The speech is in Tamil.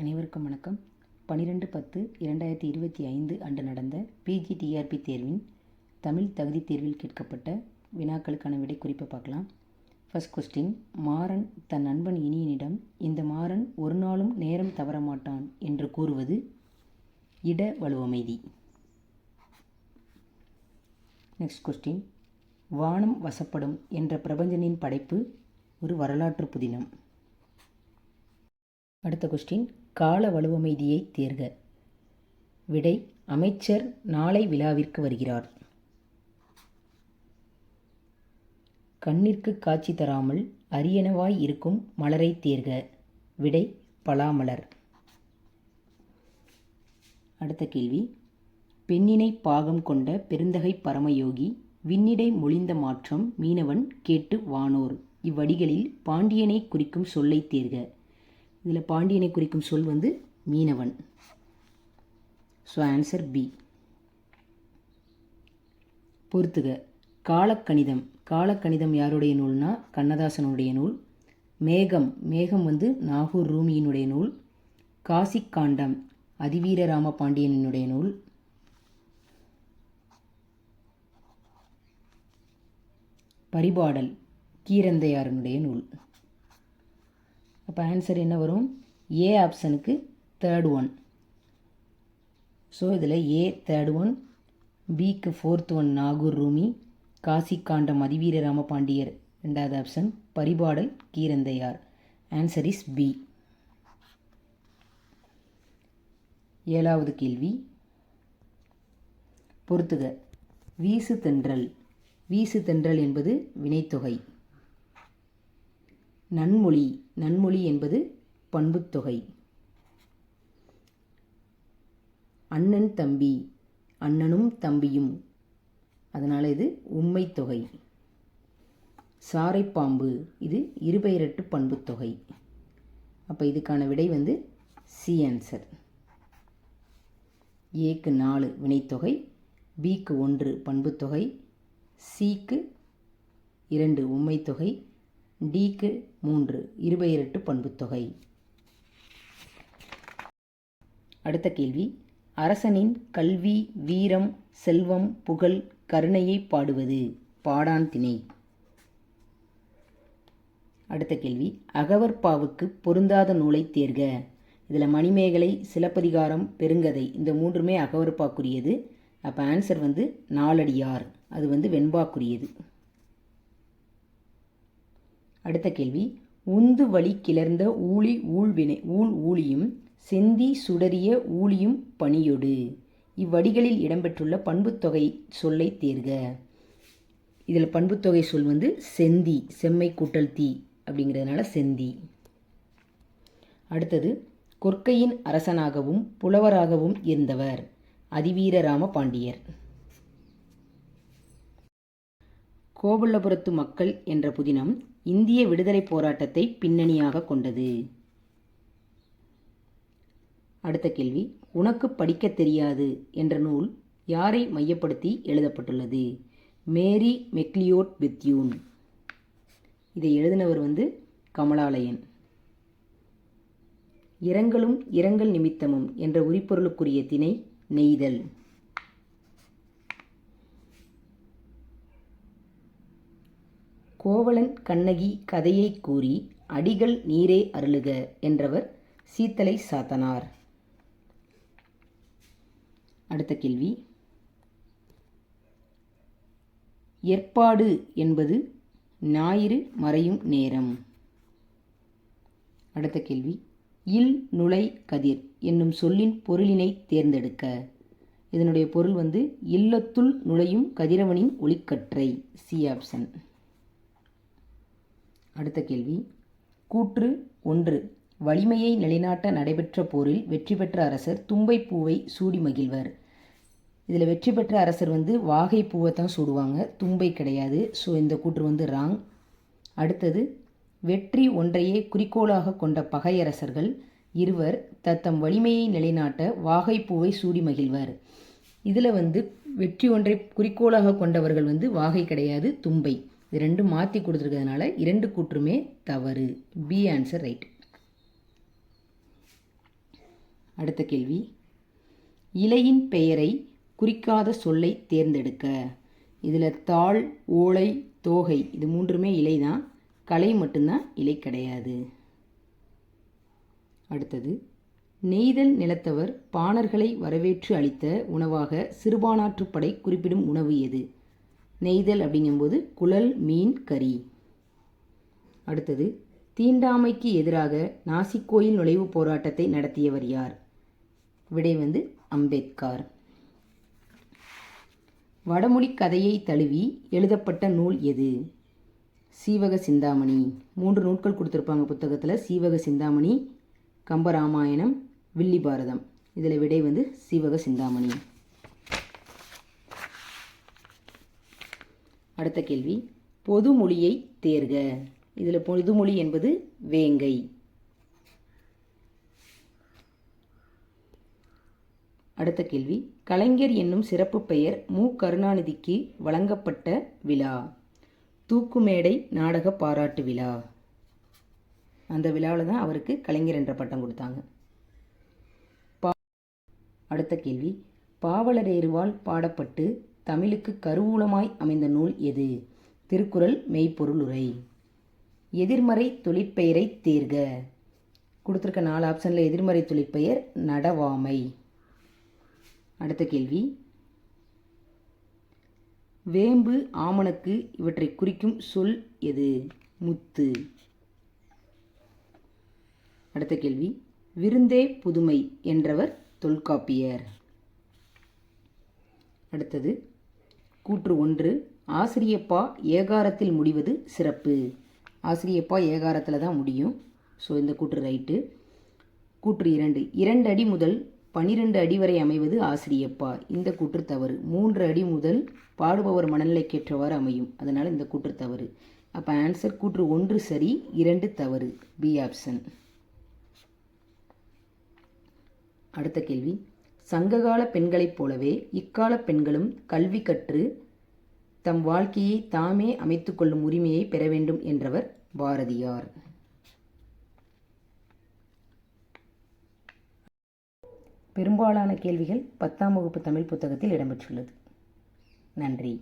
அனைவருக்கும் வணக்கம். பன்னிரெண்டு பத்து இரண்டாயிரத்தி இருபத்தி ஐந்து அன்று நடந்த பிஜிடிஆர்பி தேர்வின் தமிழ் தகுதி தேர்வில் கேட்கப்பட்ட வினாக்களுக்கான விடை குறிப்பை பார்க்கலாம். ஃபர்ஸ்ட் கொஸ்டின் மாறன் தன் நண்பன் இனியனிடம் இந்த மாறன் ஒரு நாளும் நேரம் தவற மாட்டான் என்று கூறுவது இட வலுவமைதி. நெக்ஸ்ட் கொஸ்டின் வானம் வசப்படும் என்ற பிரபஞ்சனின் படைப்பு ஒரு வரலாற்று புதினம். அடுத்த கொஸ்டின் கால வலுவமைதியை தேர்க. விடை அமைச்சர் நாளை விழாவிற்கு வருகிறார். கண்ணிற்கு காட்சி தராமல் அரியனவாய் இருக்கும் மலரை தேர்க. விடை பலாமலர். அடுத்த கேள்வி. பெண்ணினை பாகம் கொண்ட பெருந்தகை பரமயோகி விண்ணிடை மொழிந்த மாற்றம் மீனவன் கேட்டு வானோர். இவ்வடிகளில் பாண்டியனை குறிக்கும் சொல்லை தேர்க. இதில் பாண்டியனை குறிக்கும் சொல் வந்து மீனவன். ஸோ ஆன்சர் பி பொறுத்துக. காலக்கணிதம். காலக்கணிதம் யாருடைய நூல்னா? கண்ணதாசனுடைய நூல். மேகம். மேகம் வந்து நாகூர் ரூமியினுடைய நூல். காசிக்காண்டம். அதிவீர ராம பாண்டியனினுடைய நூல். பரிபாடல். கீரந்தையாரனுடைய நூல். அப்போ ஆன்சர் என்ன வரும்? ஏ ஆப்ஷனுக்கு தேர்ட் ஒன் ஸோ இதில் ஏ தேர்ட் ஒன் பிக்கு ஃபோர்த் ஒன் நாகூர் ரூமி. காசி காண்டம் அதிவீர ராமபாண்டியர் ரெண்டாவது option Paripadal Keeranthaiyar. Answer is B ஏழாவது கேள்வி. பொறுத்துக. வீசு தென்றல் வீசு தென்றல் என்பது வினைத்தொகை. நன்மொழி. நன்மொழி என்பது பண்புத்தொகை அண்ணன் தம்பி. அண்ணனும் தம்பியும். அதனால் இது உண்மைத்தொகை சாரைப்பாம்பு. இது இருபெயரட்டு பண்புத்தொகை அப்போ இதுக்கான விடை வந்து சி ஆன்சர். ஏக்கு நாலு வினைத்தொகை பிக்கு ஒன்று பண்புத்தொகை சிக்கு இரண்டு உண்மைத்தொகை டிக்கு மூன்று இருபெயரட்டு பண்புத்தொகை. அடுத்த கேள்வி. அரசனின் கல்வி வீரம் செல்வம் புகழ் கருணையை பாடுவது. பாடான் திணை அடுத்த கேள்வி. அகவற்பாவுக்கு பொருந்தாத நூலை தேர்க. இதில் மணிமேகலை சிலப்பதிகாரம் பெருங்கதை இந்த மூன்றுமே அகவற்பாக்குரியது அப்போ ஆன்சர் வந்து நாலடியார். அது வந்து வெண்பாக்குரியது. அடுத்த கேள்வி. உந்து வழி கிளர்ந்த ஊழி ஊழ்வினை ஊழ் ஊழியும் செந்தி சுடரிய ஊழியும் பணியொடு. இவ்வடிகளில் இடம்பெற்றுள்ள பண்புத்தொகை சொல்லை தேர்க. இதில் பண்புத்தொகை சொல் வந்து செந்தி செம்மை கூட்டல் தீ அப்படிங்கிறதுனால செந்தி. அடுத்தது கொற்கையின் அரசனாகவும் புலவராகவும் இருந்தவர் அதிவீரராம பாண்டியர். கோபுல்லபுரத்து மக்கள் என்ற புதினம் இந்திய விடுதலைப் போராட்டத்தை பின்னணியாக கொண்டது. அடுத்த கேள்வி. உனக்கு படிக்க தெரியாது என்ற நூல் யாரை மையப்படுத்தி எழுதப்பட்டுள்ளது? Mary McLeod Bethune. இதை எழுதினவர் வந்து கமலாலயன். இரங்கலும் இரங்கல் நிமித்தமும் என்ற உரிப்பொருளுக்குரிய திணை நெய்தல். கோவலன் கண்ணகி கதையை கூறி அடிகள் நீரே அருளுக என்றவர் சீத்தலை சாத்தனார். அடுத்த கேள்வி. ஏற்பாடு என்பது ஞாயிறு மறையும் நேரம். அடுத்த கேள்வி. இல் நுழை கதிர் என்னும் சொல்லின் பொருளினை தேர்ந்தெடுக்க. இதனுடைய பொருள் வந்து இல்லத்துள் நுழையும் கதிரவனின் ஒளிக்கற்றை சி ஆப்ஷன் அடுத்த கேள்வி. கூற்று ஒன்று. வலிமையை நிலைநாட்ட நடைபெற்ற போரில் வெற்றி பெற்ற அரசர் தும்பை பூவை சூடி மகிழ்வர். இதில் வெற்றி பெற்ற அரசர் வந்து வாகை பூவை தான் சூடுவாங்க தும்பை கிடையாது. ஸோ இந்த கூற்று வந்து ராங் அடுத்தது வெற்றி ஒன்றையே குறிக்கோளாக கொண்ட பகையரசர்கள் இருவர் தத்தம் வலிமையை நிலைநாட்ட வாகை பூவை சூடி மகிழ்வர். இதில் வந்து வெற்றி ஒன்றை குறிக்கோளாக கொண்டவர்கள் வந்து வாகை கிடையாது தும்பை. இது ரெண்டும் மாற்றி கொடுத்துருக்கிறதுனால இரண்டு கூற்றுமே தவறு. பி ஆன்சர் ரைட் அடுத்த கேள்வி. இலையின் பெயரை குறிக்காத சொல்லை தேர்ந்தெடுக்க. இதில் தாள் ஓலை தோகை இது மூன்றுமே இலை தான் கலை மட்டும்தான் இலை கிடையாது. அடுத்தது. நெய்தல் நிலத்தவர் பாணர்களை வரவேற்று அளித்த உணவாக சிறுபானாற்றுப்படை குறிப்பிடும் உணவு எது? நெய்தல் அப்படிங்கும்போது குழல் மீன் கறி. அடுத்தது தீண்டாமைக்கு எதிராக நாசிக்கோயில் நுழைவுப் போராட்டத்தை நடத்தியவர் யார்? விடை வந்து அம்பேத்கர். வடமொழி கதையை தழுவி எழுதப்பட்ட நூல் எது? சீவக சிந்தாமணி. மூன்று நூட்கள் கொடுத்துருப்பாங்க புத்தகத்தில். சீவக சிந்தாமணி கம்பராமாயணம் வில்லி பாரதம் இதில் விடை வந்து சீவக சிந்தாமணி. அடுத்த கேள்வி பொதுமொழியை தேர்க. இதில் பொதுமொழி என்பது வேங்கை. அடுத்த கேள்வி கலைஞர் என்னும் சிறப்பு பெயர் மு. கருணாநிதிக்கு வழங்கப்பட்ட விழா. தூக்குமேடை நாடக பாராட்டு விழா. அந்த விழாவில் தான் அவருக்கு கலைஞர் என்ற பட்டம் கொடுத்தாங்க. பா அடுத்த கேள்வி பாவலரேறுவால் பாடப்பட்டு தமிழுக்கு கருவூலமாய் அமைந்த நூல் எது? திருக்குறள் மெய்ப்பொருள் உரை எதிர்மறை தொழிற்பெயரை தேர்க. கொடுத்துருக்க நாலு ஆப்ஷனில் எதிர்மறை தொழிற்பெயர் நடவாமை. அடுத்த கேள்வி. வேம்பு ஆமணக்கு இவற்றை குறிக்கும் சொல் எது? முத்து. அடுத்த கேள்வி. விருந்தே புதுமை என்றவர் தொல்காப்பியர். அடுத்தது. கூற்று ஒன்று ஆசிரியப்பா ஏகாரத்தில் முடிவது சிறப்பு. ஆசிரியப்பா ஏகாரத்தில் தான் முடியும். ஸோ இந்த கூற்று ரைட்டு. கூற்று இரண்டு இரண்டு அடி முதல் பனிரெண்டு அடி வரை அமைவது ஆசிரியப்பா. இந்த கூற்று தவறு. மூன்று அடி முதல் பாடுபவர் மனநிலைக்கேற்றவாறு அமையும். அதனால் இந்த கூற்று தவறு. அப்போ ஆன்சர் கூற்று ஒன்று சரி இரண்டு தவறு. பி ஆப்ஷன் அடுத்த கேள்வி. சங்ககால பெண்களைப் போலவே இக்கால பெண்களும் கல்வி கற்று தம் வாழ்க்கையை தாமே அமைத்துக்கொள்ளும் உரிமையை பெற வேண்டும் என்றவர் பாரதியார். பெரும்பாலான கேள்விகள் பத்தாம் வகுப்பு தமிழ் புத்தகத்தில் இடம்பெற்றுள்ளது. நன்றி.